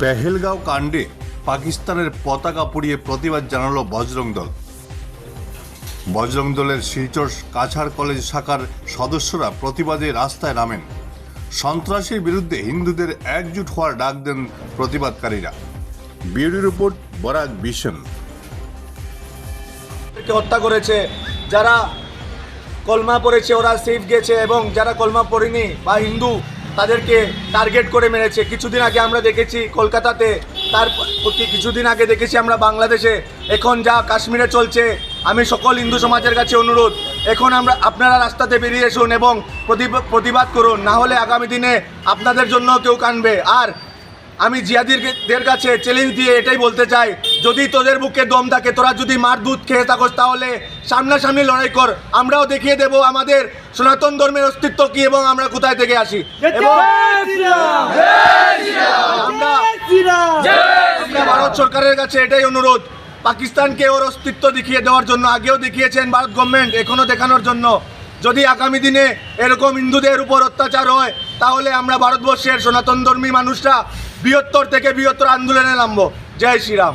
পেহেলগাঁও কাণ্ডে পাকিস্তানের পতাকা পুড়িয়ে প্রতিবাদ জানালো বজরং দল। বজরং দলের শিলচর কাছাড় কলেজ শাখার সদস্যরা প্রতিবাদে রাস্তায় নামেন। সন্ত্রাসের বিরুদ্ধে হিন্দুদের একজুট হওয়ার ডাক দেন প্রতিবাদকারীরা। বিউরো রিপোর্ট, বরাক বিশন হত্যা করেছে, যারা কলমা পড়েছে ওরা সেফ গেছে এবং যারা কলমা পড়েনি বা হিন্দু তাদেরকে টার্গেট করে মেরেছে। কিছুদিন আগে আমরা দেখেছি কলকাতাতে, তার কিছুদিন আগে দেখেছি আমরা বাংলাদেশে, এখন যা কাশ্মীরে চলছে, আমি সকল হিন্দু সমাজের কাছে অনুরোধ, এখন আমরা আপনারা রাস্তাতে বেরিয়ে আসুন এবং প্রতিব- প্রতিবাদ করুন, না হলে আগামী দিনে আপনাদের জন্য কেউ কানবে। আর আমি জিয়াদিরদের কাছে চ্যালেঞ্জ দিয়ে এটাই বলতে চাই যদি তোদের বুকে দম থাকে তোরা যদি মার দুধ খেয়ে থাকোস তাহলে সামনাসামনি লড়াই কর। আমরাও দেখিয়ে দেব আমাদের সনাতন ধর্মের অস্তিত্ব কি এবং আমরা কোথায় থেকে আসি। এবং আমরা ভারত সরকারের কাছে এটাই অনুরোধ পাকিস্তানকে ওর অস্তিত্ব দেখিয়ে দেওয়ার জন্য। আগেও দেখিয়েছেন ভারত গভর্নমেন্ট এখনও দেখানোর জন্য। যদি আগামী দিনে এরকম হিন্দুদের উপর অত্যাচার হয় তাহলে আমরা ভারতবর্ষের সনাতন ধর্মী মানুষরা বৃহত্তর থেকে বৃহত্তর আন্দোলনে নামবো। জয় শ্রীরাম।